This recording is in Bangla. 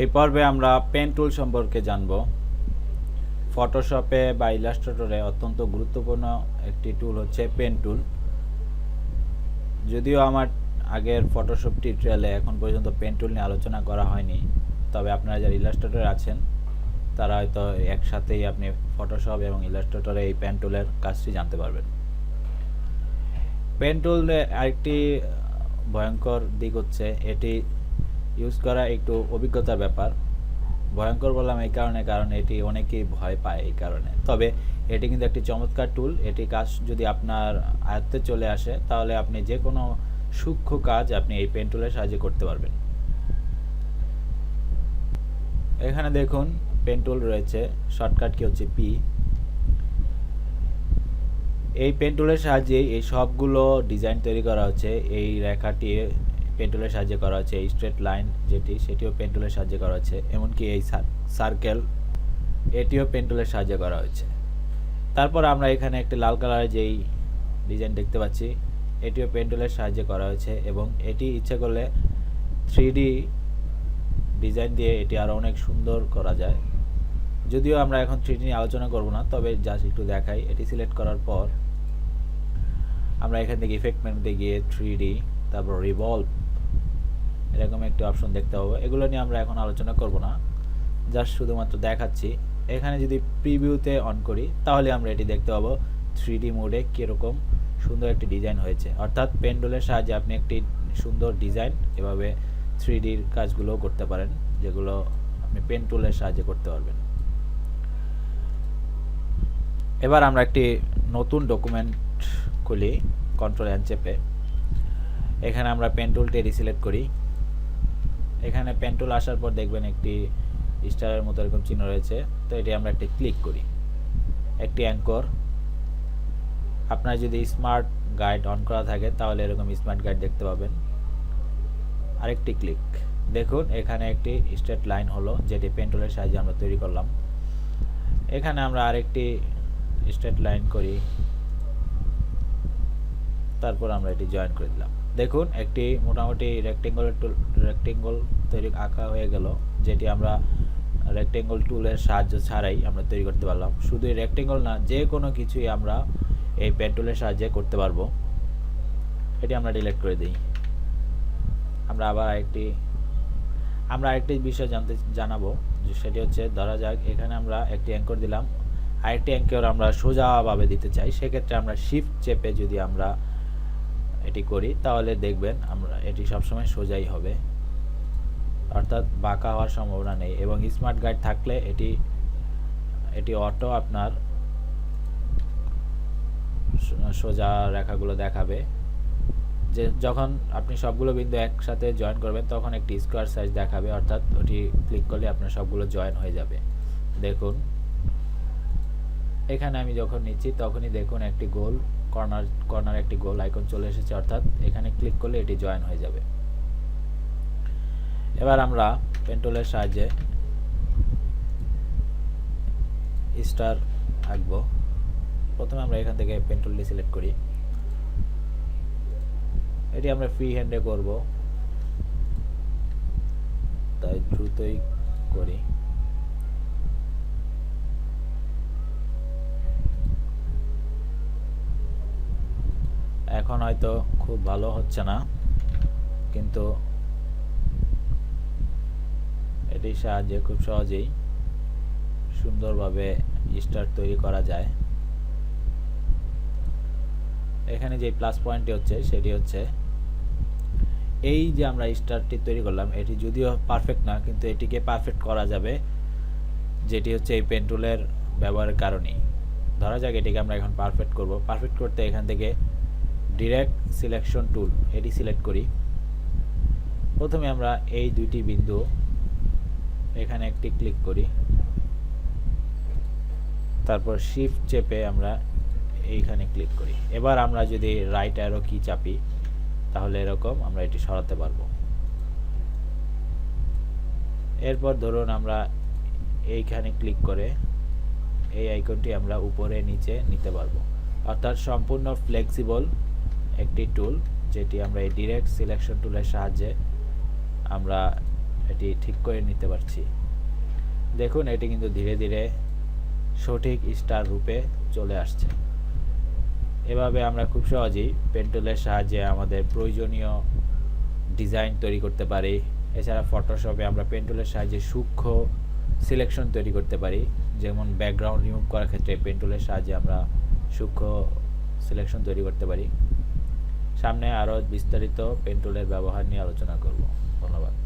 এই পর্বে আমরা পেন টুল সম্পর্কে জানব। ফটোশপে বা ইলাস্ট্রেটরে অত্যন্ত গুরুত্বপূর্ণ একটি টুল হচ্ছে পেন টুল যদিও আমার আগের ফটোশপ টিউটোরিয়ালে এখন পর্যন্ত পেন টুল নিয়ে আলোচনা করা হয়নি, তবে আপনারা যারা ইলাস্ট্রেটর আছেন, তারা হয়তো একসাথেই আপনি ফটোশপ এবং ইলাস্ট্রেটরে এই পেন টুলের কাজটি জানতে পারবেন। পেন টুল আরেকটি ভয়ঙ্কর দিক হচ্ছে, এটি ইউজ করা একটু অভিজ্ঞতার ব্যাপার। ভয়ঙ্কর বললাম এই কারণে, কারণ এটি অনেকেই ভয় পায় এই কারণে। তবে এটি কিন্তু একটি চমৎকার টুল এটি কাজ যদি আপনার আয়ত্তে চলে আসে, তাহলে আপনি যে কোনো সূক্ষ্ম কাজ আপনি এই পেন টুলের সাহায্যে করতে পারবেন। এখানে দেখুন পেন টুল রয়েছে শর্টকাট কি হচ্ছে পি এই পেন টুলের সাহায্যে এই সবগুলো ডিজাইন তৈরি করা হচ্ছে। এই রেখাটি পেন টুলের সাহায্যে করা হচ্ছে, এই স্ট্রেট লাইন যেটি, সেটিও পেন টুলের সাহায্যে করা হচ্ছে, এমনকি এই সার্কেল এটিও পেন টুলের সাহায্যে করা হচ্ছে। তারপর আমরা এখানে একটি লাল কালারের যেই ডিজাইন দেখতে পাচ্ছি, এটিও পেন টুলের সাহায্যে করা হয়েছে এবং এটি ইচ্ছে করলে থ্রি ডিজাইন দিয়ে এটি আরও অনেক সুন্দর করা যায়। যদিও আমরা এখন থ্রি নিয়ে আলোচনা করব না, তবে জাস্ট একটু দেখাই, এটি সিলেক্ট করার পর আমরা এখান থেকে ইফেক্ট মেনুতে গিয়ে থ্রি তারপর রিভলভ এরকম একটি অপশন দেখতে পাবো এগুলো নিয়ে আমরা এখন আলোচনা করব না। জাস্ট শুধুমাত্র দেখাচ্ছি। এখানে যদি প্রিভিউতে অন করি, তাহলে আমরা এটি দেখতে পাবো। থ্রি ডি মোডে কীরকম সুন্দর একটি ডিজাইন হয়েছে। অর্থাৎ পেন্ডুলের সাহায্যে আপনি একটি সুন্দর ডিজাইন এভাবে থ্রি ডির কাজগুলো করতে পারেন, যেগুলো আপনি পেন টুলের সাহায্যে করতে পারবেন। এবার আমরা একটি নতুন ডকুমেন্ট খুলি কন্ট্রোল এন চেপে এখানে আমরা পেন টুলটি রিসিলেক্ট করি। এখানে পেন আসার পর দেখবেন একটি স্টারের মতো এরকম চিহ্ন রয়েছে। তো এটি আমরা একটি ক্লিক করি। একটি অ্যাঙ্কর। আপনার যদি স্মার্ট গাইড অন করা থাকে, তাহলে এরকম স্মার্ট গাইড দেখতে পাবেন। আরেকটি ক্লিক। দেখুন, এখানে একটি স্ট্রেট লাইন হলো, যেটি পেন টুলের সাহায্যে আমরা তৈরি করলাম। এখানে আমরা আরেকটি স্ট্রেট লাইন করি। তারপর আমরা এটি জয়েন করে দিলাম। দেখুন, একটি মোটামুটি রেক্টেঙ্গল টুল রেক্টেঙ্গল তৈরি আঁকা হয়ে গেল, যেটি আমরা রেক্টেঙ্গল টুলের সাহায্য ছাড়াই আমরা তৈরি করতে পারলাম। শুধু রেক্টেঙ্গল না, যে কোনো কিছুই আমরা এই পেন টুলের সাহায্যে করতে পারব। এটি আমরা ডিলিট করে দিই। আমরা আবার আরেকটি, আমরা আরেকটি বিষয় জানতে, জানাব সেটি হচ্ছে, ধরা যাক, এখানে আমরা একটি অ্যাঙ্কর দিলাম। আরেকটি অ্যাঙ্কর আমরা সোজাভাবে দিতে চাই। সেক্ষেত্রে আমরা শিফট চেপে যদি আমরা এটি করি, তাহলে দেখবেন আমরা, এটি সবসময় সোজাই হবে। অর্থাৎ বাঁকা হওয়ার সম্ভাবনা নেই এবং স্মার্ট গাইড থাকলে এটি এটি অটো আপনার সোজা রেখাগুলো দেখাবে। যে যখন আপনি সবগুলো বিন্দু একসাথে জয়েন করবেন, তখন একটি স্কোয়ার সাইজ দেখাবে, অর্থাৎ ওটি ক্লিক করলে আপনার সবগুলো জয়েন হয়ে যাবে। দেখুন। এখানে আমি যখন নিচ্ছি, তখনই দেখুন একটি গোল কর্নার কর্নার একটি গোল আইকন চলে এসেছে, অর্থাৎ এখানে ক্লিক করলে এটি জয়েন হয়ে যাবে। এবার আমরা পেন্টুলের সাহায্যে স্টার আঁকবো। প্রথমে আমরা এখান থেকে পেন্টুলটি সিলেক্ট করি। এটি আমরা ফ্রি হ্যান্ডে করব। তাই দ্রুতই করি। এখন হয়তো খুব ভালো হচ্ছে না, কিন্তু এটির সাহায্যে খুব সহজেই সুন্দরভাবে স্টার তৈরি করা যায়। এখানে যে প্লাস পয়েন্টটি হচ্ছে, সেটি হচ্ছে এই যে আমরা স্টারটি তৈরি করলাম, এটি যদিও পারফেক্ট না, কিন্তু এটিকে পারফেক্ট করা যাবে, যেটি হচ্ছে এই পেন্টুলের ব্যবহারের কারণেই। ধরা যাক এটিকে আমরা এখন পারফেক্ট করব। পারফেক্ট করতে এখান থেকে ডিরেক্ট সিলেকশন টুল এটি সিলেক্ট করি। প্রথমে আমরা এই দুইটি বিন্দু এখানে একটি ক্লিক করি। তারপর শিফট চেপে আমরা এইখানে ক্লিক করি। এবার আমরা যদি রাইট অ্যারো কি চাপি, তাহলে এরকম আমরা এটি সরাতে পারব। এরপর ধরুন আমরা এইখানে ক্লিক করে এই আইকনটি আমরা উপরে, নিচে নিতে পারব। অর্থাৎ সম্পূর্ণ ফ্লেক্সিবল একটি টুল যেটি আমরা এই ডিরেক্ট সিলেকশন টুলের সাহায্যে আমরা এটি ঠিক করে নিতে পারছি। দেখুন, এটি কিন্তু ধীরে ধীরে সঠিক স্টার রূপে চলে আসছে। এভাবে আমরা খুব সহজেই পেন্টুলের সাহায্যে আমাদের প্রয়োজনীয় ডিজাইন তৈরি করতে পারি। এছাড়া ফটোশপে আমরা পেন্টুলের সাহায্যে সূক্ষ্ম সিলেকশন তৈরি করতে পারি। যেমন ব্যাকগ্রাউন্ড রিমুভ করার ক্ষেত্রে পেন্টুলের সাহায্যে আমরা সূক্ষ্ম সিলেকশন তৈরি করতে পারি। সামনে আরও বিস্তারিত পেন্টুলের ব্যবহার নিয়ে আলোচনা করব। ধন্যবাদ।